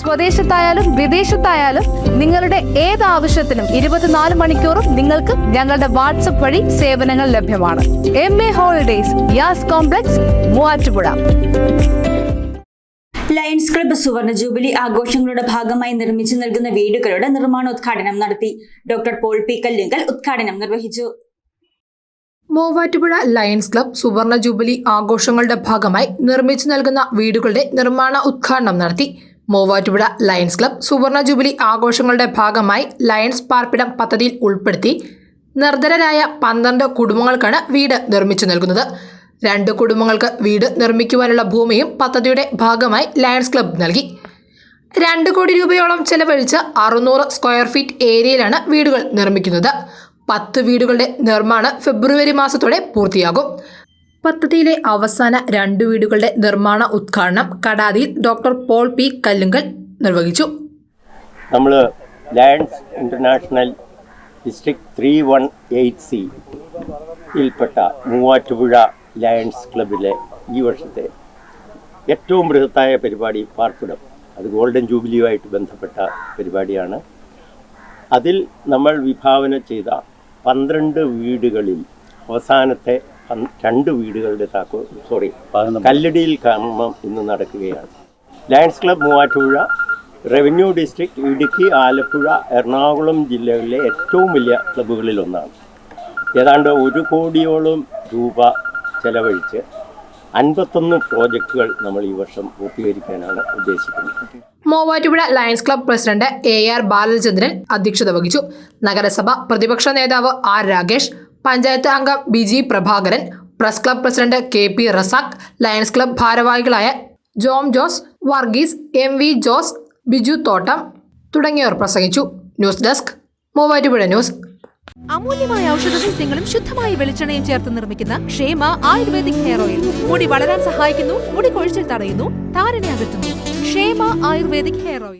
സ്വദേശത്തായാലും വിദേശത്തായാലും നിങ്ങളുടെ ഏത് ആവശ്യത്തിനും ഇരുപത്തിനാല് മണിക്കൂറും നിങ്ങൾക്ക് ഞങ്ങളുടെ വാട്സപ്പ് വഴി സേവനങ്ങൾ ലഭ്യമാണ്. M A holidays Yas complex Muvattupuzha. Lions club സുവർണ ജൂബിലി ആഘോഷങ്ങളുടെ ഭാഗമായി നിർമ്മിച്ചു നൽകുന്ന വീടുകളുടെ നിർമ്മാണോദ്ഘാടനം നടത്തി ഡോക്ടർ പോൾ പി കല്ലുങ്കൽ ഉദ്ഘാടനം നിർവഹിച്ചു. മൂവാറ്റുപുഴ ലയൺസ് ക്ലബ് സുവർണ ജൂബിലി ആഘോഷങ്ങളുടെ ഭാഗമായി നിർമ്മിച്ചു നൽകുന്ന വീടുകളുടെ നിർമ്മാണ ഉദ്ഘാടനം നടത്തി മൂവാറ്റുപുഴ ലയൺസ് ക്ലബ് സുവർണ ജൂബിലി ആഘോഷങ്ങളുടെ ഭാഗമായി ലയൺസ് പാർപ്പിടം പദ്ധതിയിൽ ഉൾപ്പെടുത്തി നിർധനരായ പന്ത്രണ്ട് കുടുംബങ്ങൾക്കാണ് വീട് നിർമ്മിച്ചു നൽകുന്നത്. രണ്ട് കുടുംബങ്ങൾക്ക് വീട് നിർമ്മിക്കുവാനുള്ള ഭൂമിയും പദ്ധതിയുടെ ഭാഗമായി ലയൺസ് ക്ലബ് നൽകി. രണ്ട് കോടി രൂപയോളം ചെലവഴിച്ച് അറുന്നൂറ് സ്ക്വയർ ഫീറ്റ് ഏരിയയിലാണ് വീടുകൾ നിർമ്മിക്കുന്നത്. പത്ത് വീടുകളുടെ നിർമ്മാണം ഫെബ്രുവരി മാസത്തോടെ പൂർത്തിയാകും. പദ്ധതിയിലെ അവസാന രണ്ടു വീടുകളുടെ നിർമ്മാണ ഉദ്ഘാടനം കടാതിയിൽ ഡോക്ടർ പോൾ പി കല്ലുങ്കൽ നിർവഹിച്ചു. നമ്മൾ Lions international district three one eight C ഇൽപ്പെട്ട Muvattupuzha Lions ക്ലബിലെ ഈ വർഷത്തെ ഏറ്റവും ബൃഹത്തായ പരിപാടി പാർപ്പിടം. അത് ഗോൾഡൻ ജൂബിലിയുമായിട്ട് ബന്ധപ്പെട്ട പരിപാടിയാണ്. അതിൽ നമ്മൾ വിഭാവന ചെയ്ത പന്ത്രണ്ട് വീടുകളിൽ അവസാനത്തെ രണ്ട് വീടുകളുടെ താക്കോ സോറി കല്ലടിയിൽ കർമ്മം ഇന്ന് നടക്കുകയാണ്. Lions club Muvattupuzha revenue district Idukki Alappuzha Ernakulam ജില്ലകളിലെ ഏറ്റവും വലിയ ക്ലബ്ബുകളിൽ ഒന്നാണ്. ഏതാണ്ട് ഒരു കോടിയോളം രൂപ ചെലവഴിച്ച് അൻപത്തൊന്ന് പ്രോജക്റ്റുകൾ നമ്മൾ ഈ വർഷം പൂർത്തീകരിക്കാനാണ് ഉദ്ദേശിക്കുന്നത്. Muvattupuzha Lions club president A R Balachandran അധ്യക്ഷത വഹിച്ചു. നഗരസഭ പ്രതിപക്ഷ നേതാവ് ആർ രാകേഷ് പഞ്ചായത്ത് അംഗം Biji Prabhakaran press club president K P Razak Lions club ഭാരവാഹികളായ ജോം ജോസ് വർഗീസ് എം വി ജോസ് ബിജു തോട്ടം തുടങ്ങിയവർ പ്രസംഗിച്ചു. News desk Muvattupuzha news. അമൂല്യമായ ഔഷധ സസ്യങ്ങളും ശുദ്ധമായ വെളിച്ചെണ്ണയും ചേർത്ത് നിർമ്മിക്കുന്ന ക്ഷേമ ആയുർവേദിക് ഹെയർ ഓയിൽ. മുടി വളരാൻ സഹായിക്കുന്നു മുടി കൊഴിച്ചിൽ തടയുന്നു താരനെ അകറ്റുന്നു. ക്ഷേമ ആയുർവേദിക് ഹെയർ ഓയിൽ.